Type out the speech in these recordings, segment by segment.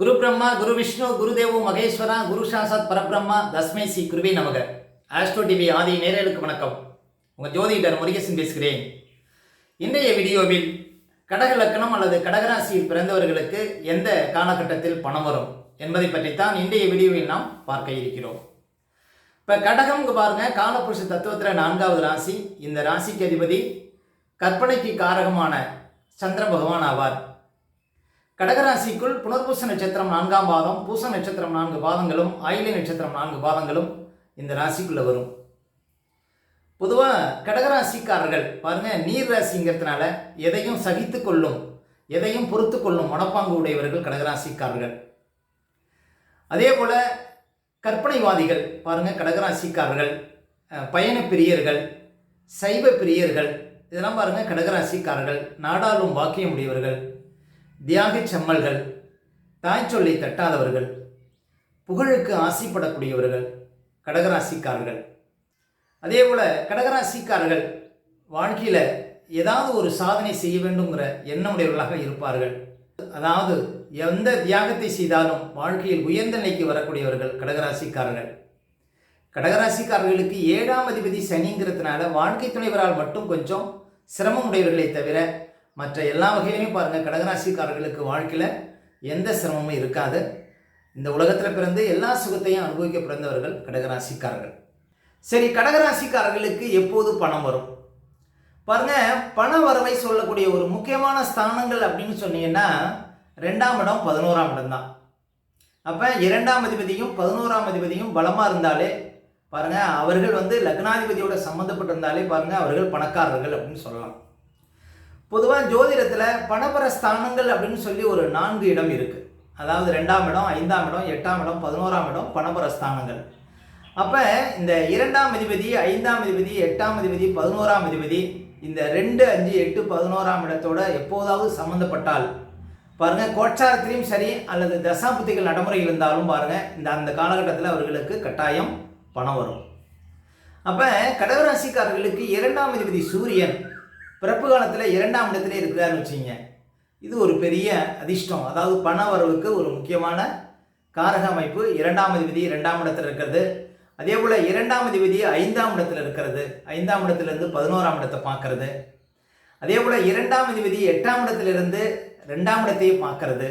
குரு பிரம்மா குரு விஷ்ணு குருதேவோ மகேஸ்வரா குரு சாசாத் பரபிரம்மா தஸ்மை சி குருவே நமக. ஆஸ்ட்ரோ டிவி ஆதி நேரலுக்கு வணக்கம். உங்கள் ஜோதிடர் முருகேசன் பேசுகிறேன். இன்றைய வீடியோவில் கடக லக்கணம் அல்லது கடகராசியில் பிறந்தவர்களுக்கு எந்த காலகட்டத்தில் பணம் வரும் என்பதை பற்றித்தான் இன்றைய வீடியோவில் நாம் பார்க்க இருக்கிறோம். இப்போ கடகம்ங்க பாருங்க காலப்புருஷ தத்துவத்தில் நான்காவது ராசி. இந்த ராசிக்கு அதிபதி கற்பனைக்கு காரகமான சந்திர பகவான் ஆவார். கடகராசிக்குள் புனர்பூச நட்சத்திரம் நான்காம் பாதம் பூச நட்சத்திரம் நான்கு பாதங்களும் ஆயிலை நட்சத்திரம் நான்கு பாதங்களும் இந்த ராசிக்குள்ள வரும். பொதுவாக கடகராசிக்காரர்கள் பாருங்க நீர் ராசிங்கிறதுனால எதையும் சகித்து கொள்ளும் எதையும் பொறுத்து கொள்ளும் மனப்பாங்கு உடையவர்கள் கடகராசிக்காரர்கள். அதே போல கற்பனைவாதிகள் பாருங்க கடகராசிக்காரர்கள் பயண பயணப் பிரியர்கள் சைவ பிரியர்கள் இதெல்லாம் பாருங்க கடகராசிக்காரர்கள் நாடாளும் பாக்கியம் உடையவர்கள். தியாகச் செம்மல்கள் தாய் சொல்லை தட்டாதவர்கள் புகழுக்கு ஆசைப்படக்கூடியவர்கள் கடகராசிக்காரர்கள். அதே போல் கடகராசிக்காரர்கள் வாழ்க்கையில் ஏதாவது ஒரு சாதனை செய்ய வேண்டுங்கிற எண்ணமுடையவர்களாக இருப்பார்கள். அதாவது எந்த தியாகத்தை செய்தாலும் வாழ்க்கையில் உயர்ந்த நிலைக்கு வரக்கூடியவர்கள் கடகராசிக்காரர்கள். கடகராசிக்காரர்களுக்கு ஏழாம் அதிபதி சனிங்கிறதுனால வாழ்க்கை துணைவரால் மட்டும் கொஞ்சம் சிரமம் உடையவர்களே தவிர மற்ற எல்லா வகையிலையும் பாருங்கள் கடகராசிக்காரர்களுக்கு வாழ்க்கையில் எந்த சிரமமும் இருக்காது. இந்த உலகத்தில் பிறந்து எல்லா சுகத்தையும் அனுபவிக்க பிறந்தவர்கள் கடகராசிக்காரர்கள். சரி கடகராசிக்காரர்களுக்கு எப்போது பணம் வரும்? பாருங்க பண வரவை சொல்லக்கூடிய ஒரு முக்கியமான ஸ்தானங்கள் அப்படின்னு சொன்னீங்கன்னா ரெண்டாம் இடம் பதினோராம் இடம் தான். அப்போ இரண்டாம் அதிபதியும் பதினோராம் அதிபதியும் பலமாக இருந்தாலே பாருங்கள் அவர்கள் வந்து லக்னாதிபதியோட சம்மந்தப்பட்டிருந்தாலே பாருங்க அவர்கள் பணக்காரர்கள் அப்படின்னு சொல்லலாம். பொதுவாக ஜோதிடத்தில் பணபர ஸ்தானங்கள் அப்படின்னு சொல்லி ஒரு நான்கு இடம் இருக்குது அதாவது ரெண்டாம் இடம் ஐந்தாம் இடம் எட்டாம் இடம் பதினோராம் இடம் பணபர ஸ்தானங்கள். அப்போ இந்த இரண்டாம் அதிபதி ஐந்தாம் அதிபதி எட்டாம் அதிபதி பதினோராம் அதிபதி இந்த ரெண்டு அஞ்சு எட்டு பதினோராம் இடத்தோட எப்போதாவது சம்மந்தப்பட்டால் பாருங்க கோட்சாரத்திலையும் சரி அல்லது தசாபுத்திகள் நடைமுறை இருந்தாலும் பாருங்க இந்த அந்த காலகட்டத்தில் அவர்களுக்கு கட்டாயம் பணம் வரும். அப்போ கடகராசிக்காரர்களுக்கு இரண்டாம் அதிபதி சூரியன் பிறப்பு காலத்தில் இரண்டாம் இடத்துல இருக்கிறாருன்னு வச்சுங்க இது ஒரு பெரிய அதிர்ஷ்டம். அதாவது பண வரவுக்கு ஒரு முக்கியமான காரக அமைப்பு இரண்டாம் அதிபதி இரண்டாம் இடத்துல இருக்கிறது. அதே போல் இரண்டாம் அதிபதி ஐந்தாம் இடத்துல இருக்கிறது. ஐந்தாம் இடத்துலேருந்து பதினோராம் இடத்தை பார்க்கறது. அதே போல் இரண்டாம் அதிபதி எட்டாம் இடத்துலேருந்து ரெண்டாம் இடத்தையும் பார்க்கறது.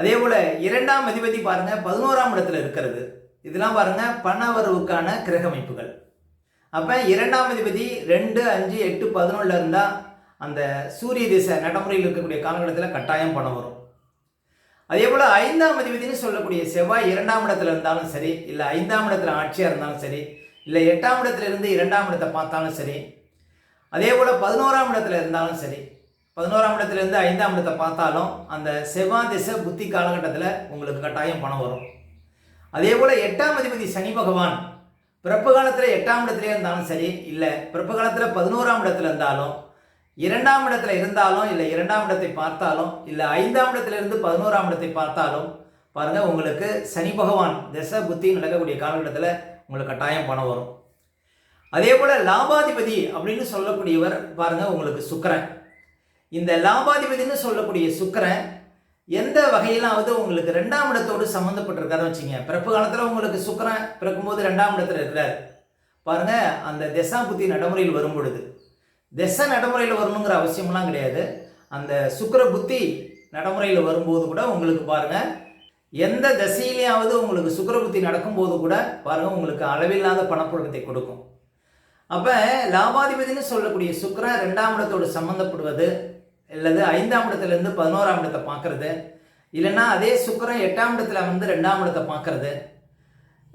அதே போல் இரண்டாம் அதிபதி பாருங்க பதினோராம் இடத்துல இருக்கிறது. இதெல்லாம் பாருங்க பண வரவுக்கான கிரக அமைப்புகள். அப்போ இரண்டாம் அதிபதி ரெண்டு அஞ்சு எட்டு பதினொன்றில் இருந்தால் அந்த சூரிய திசை நடைமுறையில் இருக்கக்கூடிய காலகட்டத்தில் கட்டாயம் பணம் வரும். அதே போல் ஐந்தாம் அதிபதினு சொல்லக்கூடிய செவ்வாய் இரண்டாம் இடத்துல இருந்தாலும் சரி இல்லை ஐந்தாம் இடத்துல ஆட்சியாக இருந்தாலும் சரி இல்லை எட்டாம் இடத்துல இருந்து இரண்டாம் இடத்தை பார்த்தாலும் சரி அதே போல் பதினோராம் இடத்துல இருந்தாலும் சரி பதினோராம் இடத்துலேருந்து ஐந்தாம் இடத்தை பார்த்தாலும் அந்த செவ்வாய் திசை புத்தி காலகட்டத்தில் உங்களுக்கு கட்டாயம் பணம் வரும். அதே போல் எட்டாம் அதிபதி சனி பகவான் பிறப்பு காலத்தில் எட்டாம் இடத்துல இருந்தாலும் சரி இல்லை பிறப்பு காலத்தில் பதினோராம் இடத்துல இருந்தாலும் இரண்டாம் இடத்துல இருந்தாலும் இல்லை இரண்டாம் இடத்தை பார்த்தாலும் இல்லை ஐந்தாம் இடத்துல இருந்து பதினோராம் இடத்தை பார்த்தாலும் பாருங்க உங்களுக்கு சனி பகவான் தச புத்தி நடக்கக்கூடிய காலகட்டத்தில் உங்களுக்கு கட்டாயம் பணம் வரும். அதே போல் லாபாதிபதி அப்படின்னு சொல்லக்கூடியவர் பாருங்க உங்களுக்கு சுக்கரன். இந்த லாபாதிபதினு சொல்லக்கூடிய சுக்கரன் எந்த வகையிலாவது உங்களுக்கு ரெண்டாம் இடத்தோடு சம்மந்தப்பட்டிருக்காரு வச்சுங்க பிறப்பு காலத்தில் உங்களுக்கு சுக்கிரன் பிறக்கும்போது ரெண்டாம் இடத்துல இருக்கிறார். பாருங்க அந்த திசா புத்தி நடைமுறையில் வரும் பொழுது. திசை நடைமுறையில் வரணுங்கிற அவசியம்லாம் கிடையாது. அந்த சுக்கர புத்தி நடைமுறையில் வரும்போது கூட உங்களுக்கு பாருங்க எந்த திசையிலேயாவது உங்களுக்கு சுக்கிர புத்தி நடக்கும்போது கூட பாருங்க உங்களுக்கு அளவில்லாத பணப்புழக்கத்தை கொடுக்கும். அப்போ லாபாதிபதினு சொல்லக்கூடிய சுக்கிரன் ரெண்டாம் இடத்தோடு சம்மந்தப்படுவது அல்லது ஐந்தாம் இடத்துலேருந்து பதினோராம் இடத்தை பார்க்குறது. இல்லைன்னா அதே சுக்கரம் எட்டாம் இடத்துல வந்து ரெண்டாம் இடத்தை பார்க்கறது.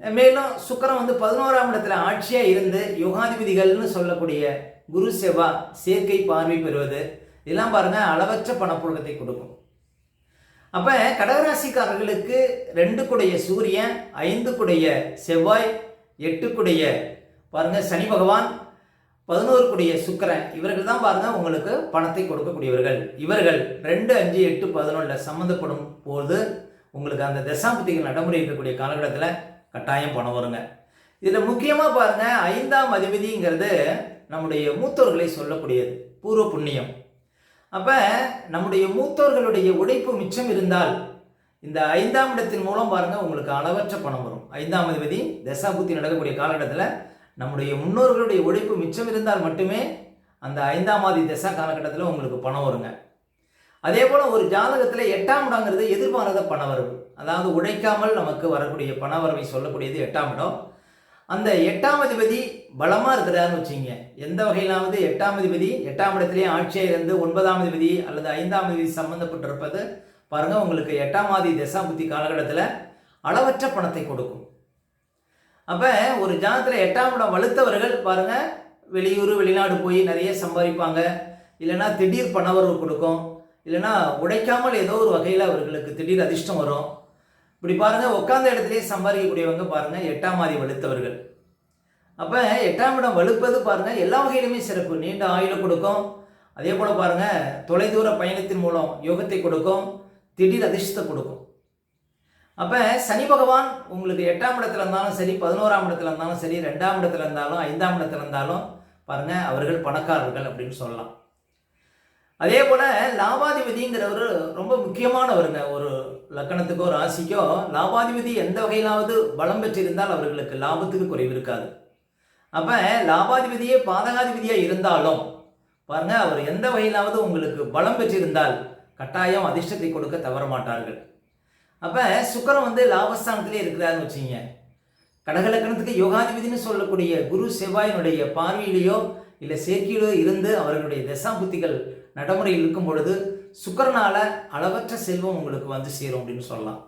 மேலும் சுக்கரம் வந்து பதினோராம் இடத்துல ஆட்சியாக இருந்து யுகாதிபதிகள்னு சொல்லக்கூடிய குரு செவ்வா சேர்க்கை பார்வை பெறுவது. இதெல்லாம் பாருங்க அளவற்ற பணப்புழக்கத்தை கொடுக்கும். அப்போ கடகராசிக்காரர்களுக்கு ரெண்டு குடைய சூரியன் ஐந்து குடைய செவ்வாய் எட்டு குடைய பாருங்க சனி பகவான் பதினோரு கூடிய சுக்கரன் இவர்கள் தான் பாருங்க உங்களுக்கு பணத்தை கொடுக்கக்கூடியவர்கள். இவர்கள் ரெண்டு அஞ்சு எட்டு பதினொன்றில் சம்மந்தப்படும் போது உங்களுக்கு அந்த தசாபுத்திகள் நடைமுறை இருக்கக்கூடிய காலகட்டத்தில் கட்டாயம் பணம் வருங்க. இதில் முக்கியமாக பாருங்க ஐந்தாம் அதிபதிங்கிறது நம்முடைய மூத்தோர்களை சொல்லக்கூடியது பூர்வ புண்ணியம். அப்போ நம்முடைய மூத்தோர்களுடைய உழைப்பு மிச்சம் இருந்தால் இந்த ஐந்தாம் இடத்தின் மூலம் பாருங்கள் உங்களுக்கு அளவற்ற பணம் வரும். ஐந்தாம் அதிபதி தசாபுத்தி நடக்கக்கூடிய காலகட்டத்தில் நம்முடைய முன்னோர்களுடைய உழைப்பு மிச்சம் இருந்தால் மட்டுமே அந்த ஐந்தாம் ஆதி தசா காலகட்டத்தில் உங்களுக்கு பணம் வருங்க. அதே போல் ஒரு ஜாதகத்தில் எட்டாம் இடங்கிறது எதிர்பாராத பண வரவு. அதாவது உழைக்காமல் நமக்கு வரக்கூடிய பணவரவை சொல்லக்கூடியது எட்டாம் இடம். அந்த எட்டாம் அதிபதி பலமாக இருக்கிறாருன்னு வச்சுங்க. எந்த வகையிலாவது எட்டாம் அதிபதி எட்டாம் இடத்துலேயே ஆட்சியாக இருந்து ஒன்பதாம் அதிபதி அல்லது ஐந்தாம் அதிபதி சம்மந்தப்பட்டிருப்பது பாருங்கள் உங்களுக்கு எட்டாம் ஆதி தசாபுத்தி காலகட்டத்தில் அளவற்ற பணத்தை கொடுக்கும். அப்போ ஒரு ஜாதத்தில் எட்டாம் இடம் வலுத்தவர்கள் பாருங்கள் வெளியூர் வெளிநாடு போய் நிறைய சம்பாதிப்பாங்க. இல்லைன்னா திடீர் பணவரவு கொடுக்கும். இல்லைன்னா உழைக்காமல் ஏதோ ஒரு வகையில் அவர்களுக்கு திடீர் அதிர்ஷ்டம் வரும். இப்படி பாருங்கள் உட்காந்த இடத்துலேயே சம்பாதிக்கக்கூடியவங்க பாருங்கள் எட்டாம் ஆதி வலுத்தவர்கள். அப்போ எட்டாம் இடம் வலுப்பது பாருங்கள் எல்லா வகையிலுமே சிறப்பு. நீண்ட ஆயுளை கொடுக்கும். அதே போல் பாருங்கள் தொலைதூர பயணத்தின் மூலம் யோகத்தை கொடுக்கும். திடீர் அதிர்ஷ்டத்தை கொடுக்கும். அப்போ சனி பகவான் உங்களுக்கு எட்டாம் இடத்துல இருந்தாலும் சரி பதினோராம் இடத்துல இருந்தாலும் சரி ரெண்டாம் இடத்துல இருந்தாலும் ஐந்தாம் இடத்துல இருந்தாலும் பாருங்கள் அவர்கள் பணக்காரர்கள் அப்படின்னு சொல்லலாம். அதே போல் லாபாதிபதிங்கிறவர் ரொம்ப முக்கியமானவருங்க. ஒரு லக்கணத்துக்கோ ராசிக்கோ லாபாதிபதி எந்த வகையிலாவது பலம் பெற்றிருந்தால் அவர்களுக்கு லாபத்துக்கு குறைவு இருக்காது. அப்போ லாபாதிபதியே பாதகாதிபதியாக இருந்தாலும் பாருங்கள் அவர் எந்த வகையிலாவது உங்களுக்கு பலம் பெற்றிருந்தால் கட்டாயம் அதிர்ஷ்டத்தை கொடுக்க தவற மாட்டார்கள். அப்போ சுக்கரம் வந்து லாபஸ்தானத்திலே இருக்கிறாருன்னு வச்சுங்க கடகலக்கணத்துக்கு யோகாதிபதினு சொல்லக்கூடிய குரு செவ்வாயினுடைய பார்வையிலேயோ இல்லை சேர்க்கையிலோ இருந்து அவர்களுடைய தசாபுத்திகள் நடைமுறையில் இருக்கும் பொழுது சுக்கரனால் அளவற்ற செல்வம் உங்களுக்கு வந்து சேரும் அப்படின்னு சொல்லலாம்.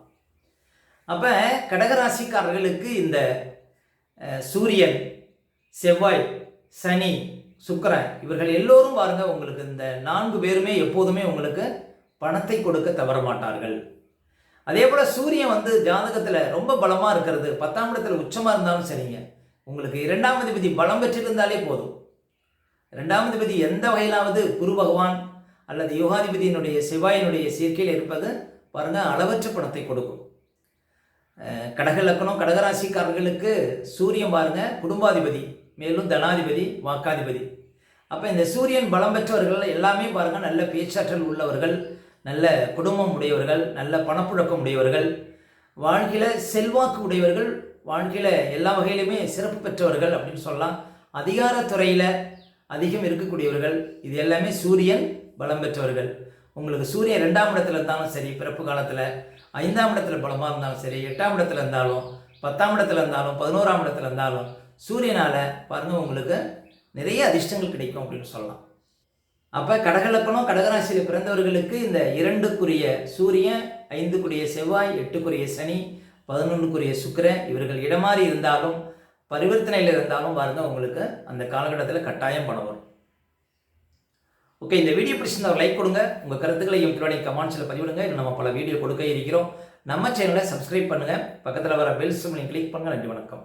அப்போ கடகராசிக்காரர்களுக்கு இந்த சூரியன் செவ்வாய் சனி சுக்கரன் இவர்கள் எல்லோரும் பாருங்கள் உங்களுக்கு இந்த நான்கு பேருமே எப்போதுமே உங்களுக்கு பணத்தை கொடுக்க தவற மாட்டார்கள் அதே போல் சூரியன் வந்து ஜாதகத்தில் ரொம்ப பலமாக இருக்கிறது. பத்தாம் இடத்துல உச்சமாக இருந்தாலும் சரிங்க. உங்களுக்கு இரண்டாம் அதிபதி பலம் பெற்றிருந்தாலே போதும். இரண்டாம் அதிபதி எந்த வகையிலாவது குரு பகவான் அல்லது யோகாதிபதியினுடைய செவ்வாயினுடைய சேர்க்கையில் இருப்பது பாருங்கள் அளவற்ற பணத்தை கொடுக்கும். கடக லக்கணம் கடகராசிக்காரர்களுக்கு சூரியன் பாருங்க குடும்பாதிபதி மேலும் தனாதிபதி வாக்காதிபதி. அப்போ இந்த சூரியன் பலம் பெற்றவர்கள் எல்லாமே பாருங்கள் நல்ல பேச்சாற்றல் உள்ளவர்கள். நல்ல குடும்பம் உடையவர்கள் நல்ல பணப்புழக்கம் உடையவர்கள் வாழ்க்கையில் செல்வாக்கு உடையவர்கள் வாழ்க்கையில் எல்லா வகையிலுமே சிறப்பு பெற்றவர்கள் அப்படின்னு சொல்லலாம். அதிகாரத்துறையில் அதிகம் இருக்கக்கூடியவர்கள். இது எல்லாமே சூரியன் பலம் பெற்றவர்கள். உங்களுக்கு சூரியன் ரெண்டாம் இடத்துல இருந்தாலும் சரி பிறப்பு காலத்தில் ஐந்தாம் இடத்துல பலமாக இருந்தாலும் சரி எட்டாம் இடத்துல இருந்தாலும் பத்தாம் இடத்துல இருந்தாலும் பதினோராம் இடத்துல இருந்தாலும் சூரியனால் பாருங்கள் உங்களுக்கு நிறைய அதிர்ஷ்டங்கள் கிடைக்கும் அப்படின்னு சொல்லலாம். அப்போ கடகலக்கணம் கடகராசியில் பிறந்தவர்களுக்கு இந்த இரண்டுக்குரிய சூரியன் ஐந்துக்குரிய செவ்வாய் எட்டுக்குரிய சனி பதினொன்றுக்குரிய சுக்கரன் இவர்கள் இடமாறி இருந்தாலும் பரிவர்த்தனையில் இருந்தாலும் பாருங்கள் உங்களுக்கு அந்த காலகட்டத்தில் கட்டாயம் பணம் வரும். ஓகே இந்த வீடியோ பிடிச்சிருந்தா ஒரு லைக் கொடுங்க. உங்கள் கருத்துக்களையும் பின்னாடி கமெண்ட்ஸில் பதிவிடுங்க. இன்னும் நம்ம பல வீடியோ கொடுக்க இருக்கிறோம். நம்ம சேனலை சப்ஸ்கிரைப் பண்ணுங்கள் பக்கத்தில் வர பெல் சிம்லையும் கிளிக் பண்ணுங்கள் நன்றி வணக்கம்.